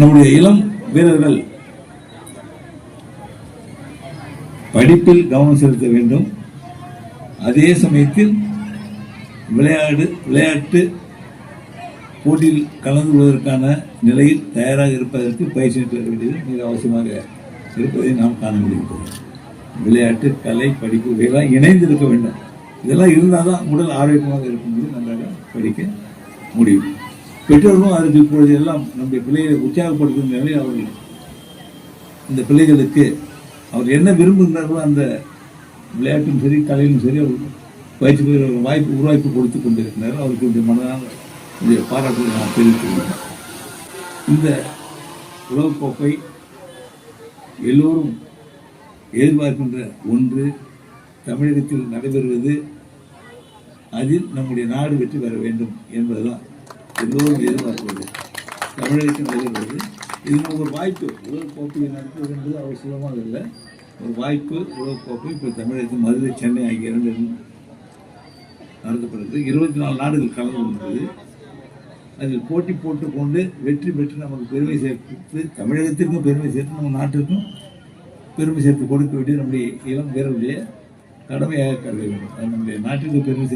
நம்முடைய இளம் வீரர்கள் படிப்பில் கவனம் செலுத்த வேண்டும். அதே சமயத்தில் விளையாடு விளையாட்டு போட்டியில் கலந்து கொள்வதற்கான நிலையில் தயாராக இருப்பதற்கு பயிற்சி பெற வேண்டியது மிக அவசியமாக இருப்பதை நாம் காண முடிகிறது. விளையாட்டு கலை படிப்பு இவையெல்லாம் இணைந்து இருக்க வேண்டும். இதெல்லாம் இருந்தால் தான் உடல் ஆரோக்கியமாக இருக்கும்போது நன்றாக படிக்க முடியும். பெற்றோர்களும் அதற்கு இப்பொழுது எல்லாம் நம்முடைய பிள்ளைகளை உற்சாகப்படுத்தும் நிலையில் அவர்கள் இந்த பிள்ளைகளுக்கு அவர் என்ன விரும்புகிறார்களோ அந்த விளையாட்டும் சரி கலையிலும் சரி அவர் பயிற்சி பெற வாய்ப்பு உருவாய்ப்பு கொடுத்து கொண்டிருக்கிறார் அவருக்கு இந்த மனதான இந்த பாராட்டுகளை நான் தெரிவித்துள்ளேன். இந்த உலகக்கோப்பை எல்லோரும் எதிர்பார்க்கின்ற ஒன்று தமிழகத்தில் நடைபெறுவது அதில் நம்முடைய நாடு வெற்றி பெற வேண்டும் என்பதுதான். எல்லோரும் எதிர்பார்ப்பது தமிழகத்தின் எதிர்பார்ப்பது இது நமக்கு ஒரு வாய்ப்பு. உலகக்கோப்பையை நடத்துவது என்பது அவசியமாக இல்லை. ஒரு வாய்ப்பு உலகக்கோப்பை. இப்போ தமிழகத்தில் மதுரை சென்னை ஆகிய இரண்டு நடத்தப்படுகிறது. இருபத்தி நாலு நாடுகள் கலந்து கொண்டது அதில் போட்டி போட்டுக்கொண்டு வெற்றி பெற்று நமக்கு பெருமை சேர்த்து தமிழகத்திற்கும் பெருமை சேர்த்து நம்ம நாட்டிற்கும் பெருமை சேர்த்து கொடுக்க வேண்டிய நம்முடைய இளம் வீரருடைய கடமையாக கருத வேண்டும். நம்முடைய நாட்டிற்கு பெருமை சேர்த்து